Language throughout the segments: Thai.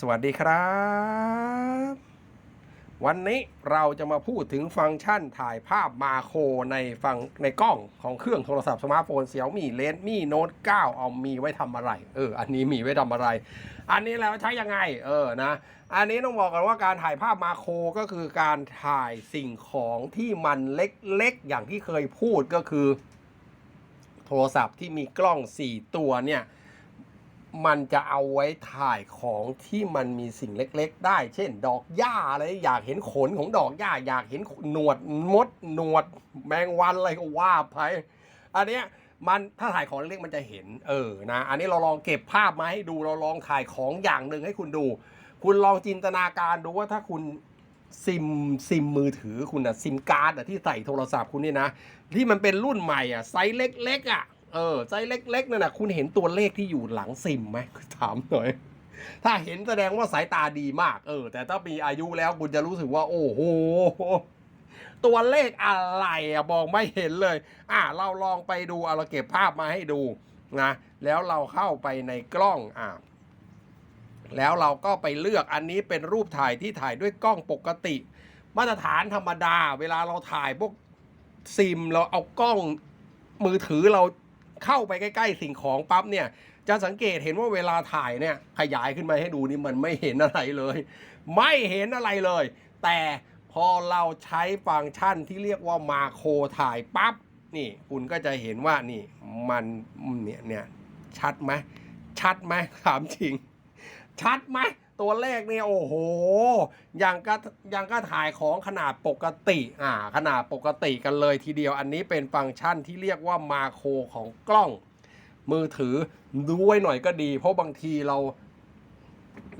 สวัสดีครับ วันนี้เราจะมาพูดถึงฟังก์ชันถ่ายภาพมาโครในฟังในกล้องของเครื่องโทรศัพท์สมาร์ทโฟนเสี่ยวมี่เลนมี่โน้ต9เอามีไว้ทำอะไร เออ อันนี้มีไว้ทำอะไร อันนี้แล้วใช้ยังไง เออนะ อันนี้ต้องบอกกันว่าการถ่ายภาพมาโครก็คือการถ่ายสิ่งของที่มันเล็กๆ อย่างที่เคยพูดก็คือ โทรศัพท์ที่มีกล้อง 4 ตัวเนี่ย มันจะเอาไว้ถ่ายของที่มันมีสิ่งเล็กๆ ได้ เช่น ดอกหญ้าอะไรอยากเห็นขนของดอกหญ้า อยากเห็นหนวดมดหนวด แมงวันอะไรก็ว่าไปอันเนี้ยมันถ้าถ่ายของเล็กมันจะเห็น เออนะ อันนี้เราลองเก็บภาพมาให้ดูเราลองถ่ายของอย่างหนึ่งให้คุณดู คุณลองจินตนาการดูว่าถ้าคุณซิมซิมมือถือคุณอะซิมการ์ดอะที่ใส่โทรศัพท์คุณนี่นะ ที่มันเป็นรุ่นใหม่อะไซส์เล็กๆอะ เออไซส์เล็กๆนั่นนะคุณเห็นตัวเลขที่อยู่หลังซิมไหมถามหน่อย ถ้าเห็นแสดงว่าสายตาดีมาก เออ แต่ถ้ามีอายุแล้วคุณจะรู้สึกว่า โอ้โหตัวเลขอะไรอะมองไม่เห็นเลย อะเราลองไปดูเอาเราเก็บภาพมาให้ดูนะแล้วเราเข้าไปในกล้องอะแล้วเราก็ไปเลือกอันนี้เป็นรูปถ่ายที่ถ่ายด้วยกล้องปกติ มาตรฐานธรรมดา เวลาเราถ่ายพวกซิมเราเอากล้องมือถือเรา เข้าไปใกล้ ๆ สิ่งของปั๊บเนี่ย จะสังเกตเห็นว่าเวลาถ่ายเนี่ยขยายขึ้นมาให้ดูนี่มันไม่เห็นอะไรเลย ไม่เห็นอะไรเลย แต่พอเราใช้ฟังก์ชันที่เรียกว่ามาโครถ่ายปั๊บนี่คุณก็จะเห็นว่านี่มันเนี่ยเนี่ยชัดไหมชัดไหมถามจริง ชัดไหม ตัวเลขเนี่ยโอ้โหอย่างก็ย่างก็ถ่ายของขนาดปกติอ่าขนาดปกติกันเลยทีเดียวอันนี้เป็นฟังก์ชันที่เรียกว่ามาโครของกล้อง มือถือด้วยหน่อยก็ดี เพราะบางทีเรา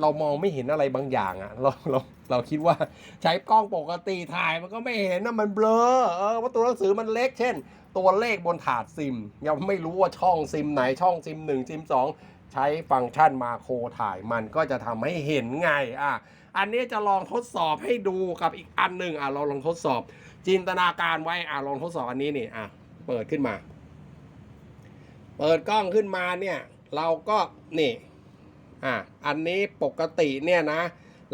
เรามองไม่เห็นอะไรบางอย่างอะเราเราเราคิดว่าใช้กล้องปกติถ่ายมันก็ไม่เห็นนะมันเบลอเออว่าตัวหนังสือมันเล็กเช่น ตัวเลขบนถาดซิม ยังไม่รู้ว่าช่องซิมไหนช่องซิมหนึ่งซิมสอง ใช้ฟังก์ชันมาโครถ่ายมันก็จะทำให้เห็นไงอะอันนี้จะลองทดสอบให้ดูกับอีกอันหนึ่งอะเราลองทดสอบ จินตนาการไว้อะลองทดสอบอันนี้นี่อะเปิดขึ้นมา เปิดกล้องขึ้นมาเนี่ย เราก็นี่อะอันนี้ปกติเนี่ยนะ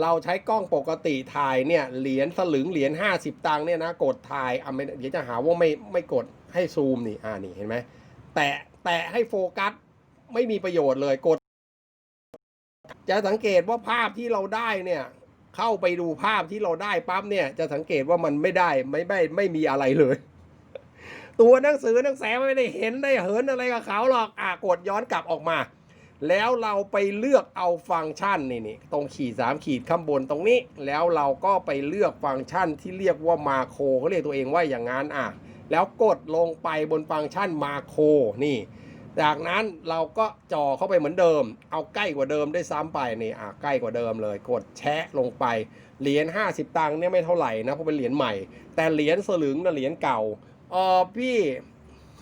เราใช้กล้องปกติถ่ายเนี่ยเหรียญสลึงเหรียญ50 ตังค์เนี่ยนะกดถ่ายอะไม่เดี๋ยวจะหาว่าไม่ไม่กดให้ซูมนี่อ่านี่เห็นไหมแตะแตะให้โฟกัส ไม่มีประโยชน์เลยกด จะสังเกตว่าภาพที่เราได้เนี่ย เข้าไปดูภาพที่เราได้ปั๊บเนี่ย จะสังเกตว่ามันไม่ได้ไม่ไม่ไม่มีอะไรเลย ตัวหนังสือหนังแสไม่ได้เห็นได้เหินอะไรกับเขาหรอกอะกดย้อนกลับออกมา แล้วเราไปเลือกเอาฟังก์ชันนี่นี่ตรงขีดสามขีดข้างบนตรงนี้ แล้วเราก็ไปเลือกฟังก์ชันที่เรียกว่ามาโครเขาเรียกตัวเองว่าอย่างนั้นอะแล้วกดลงไปบนฟังก์ชันมาโครนี่ จากนั้นเราก็จ่อเข้าไปเหมือนเดิม เอาใกล้กว่าเดิมได้ซ้ำไปนี่อะใกล้กว่าเดิมเลย กดแชะลงไป เหรียญ50 ตังค์เนี่ยไม่เท่าไหร่นะเพราะเป็นเหรียญใหม่ แต่เหรียญสลึงนะเหรียญเก่าเออพี่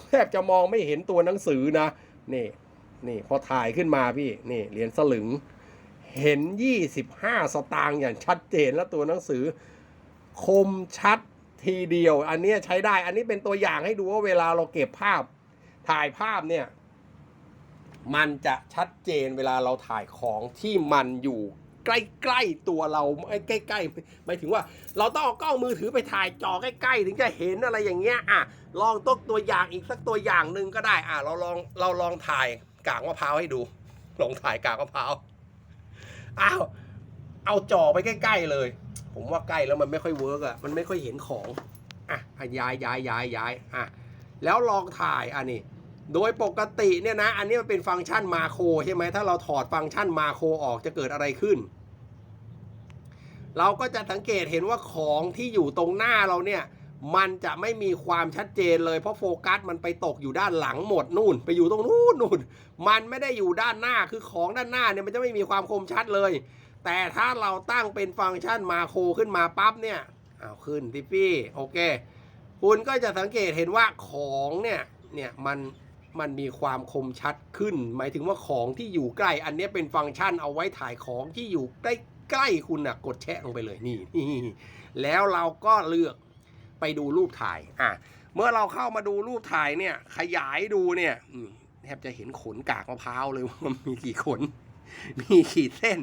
แทบจะมองไม่เห็นตัวหนังสือนะนี่นี่พอถ่ายขึ้นมาพี่นี่เหรียญสลึง เห็น 25 สตางค์อย่างชัดเจนแล้วตัวหนังสือ คมชัดทีเดียว อันนี้ใช้ได้อันนี้เป็นตัวอย่างให้ดูว่าเวลาเราเก็บภาพถ่ายภาพเนี่ย มันจะชัดเจนเวลาเราถ่ายของที่มันอยู่ใกล้ๆตัวเราไใกล้ๆหมายถึงว่า เราต้องเอากล้องมือถือไปถ่ายจอใกล้ ๆ ถึงจะเห็นอะไรอย่างเงี้ยอะลองตกตัวอย่างอีกสักตัวอย่างหนึ่งก็ได้อะเราลองเราลองถ่ายกากมะพร้าวให้ดู ลองถ่ายกากมะพร้าวอ้าวเอาจอไปใกล้ ๆเลย ผมว่าใกล้แล้วมันไม่ค่อยเวิร์กอะมันไม่ค่อยเห็นของอะอะย้ายย้ายย้ายย้ายอะแล้วลองถ่ายอันนี้ โดยปกติเนี่ยนะ อันนี้มันเป็นฟังก์ชันมาโครใช่ไหมถ้าเราถอดฟังก์ชันมาโครออกจะเกิดอะไรขึ้น เราก็จะสังเกตเห็นว่าของที่อยู่ตรงหน้าเราเนี่ย มันจะไม่มีความชัดเจนเลยเพราะโฟกัสมันไปตกอยู่ด้านหลังหมดนู่น ไปอยู่ตรงนู้นนู่น มันไม่ได้อยู่ด้านหน้าคือของด้านหน้าเนี่ยมันจะไม่มีความคมชัดเลย แต่ถ้าเราตั้งเป็นฟังก์ชันมาโครขึ้นมาปั๊บเนี่ยเอาขึ้นพี่พี่โอเค คุณก็จะสังเกตเห็นว่าของเนี่ยเนี่ยมัน มันมีความคมชัดขึ้น หมายถึงว่าของที่อยู่ใกล้ อันนี้เป็นฟังก์ชันเอาไว้ถ่ายของที่อยู่ใกล้ๆคุณนะกดแชะลงไปเลยนี่นี่แล้วเราก็เลือกไปดูรูปถ่ายอะเมื่อเราเข้ามาดูรูปถ่ายเนี่ย ขยายดูเนี่ยแทบจะเห็นขนกากมะพร้าวเลยว่ามีกี่ขน มีขีดเส้น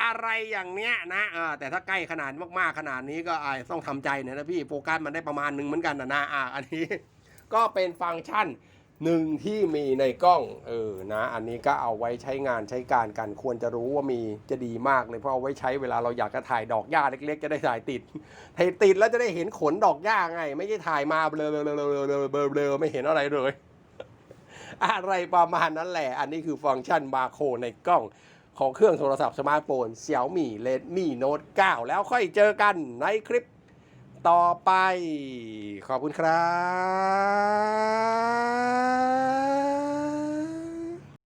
อะไรอย่างเนี้ยนะเออแต่ถ้าใกล้ขนาดมากๆขนาดนี้ก็อาต้องทำใจน่ยนะพี่โฟกัสมันได้ประมาณนึงเหมือนกันนะนะอะอันนี้ ก็เป็นฟังก์ชัน หนึ่งที่มีในกล้องเออนะ อันนี้ก็เอาไว้ใช้งานใช้การกันควรจะรู้ว่ามีจะดีมากเลยเพราะเอาไว้ใช้เวลาเราอยากจะถ่ายดอกหญ้าเล็กๆ จะได้ถ่ายติดถ่ายติดแล้วจะได้เห็นขนดอกหญ้าไง ไม่ใช่ถ่ายมาเบลอเบลอเบลอเบลอเบลอเบลอเบลอไม่เห็นอะไรเลย อะไรประมาณนั้นแหละ อันนี้คือฟังก์ชันมาโครในกล้องของเครื่องโทรศัพท์สมาร์ทโฟน Xiaomi Redmi Note 9 แล้วค่อยเจอกันในคลิป ต่อไป ขอบคุณครับ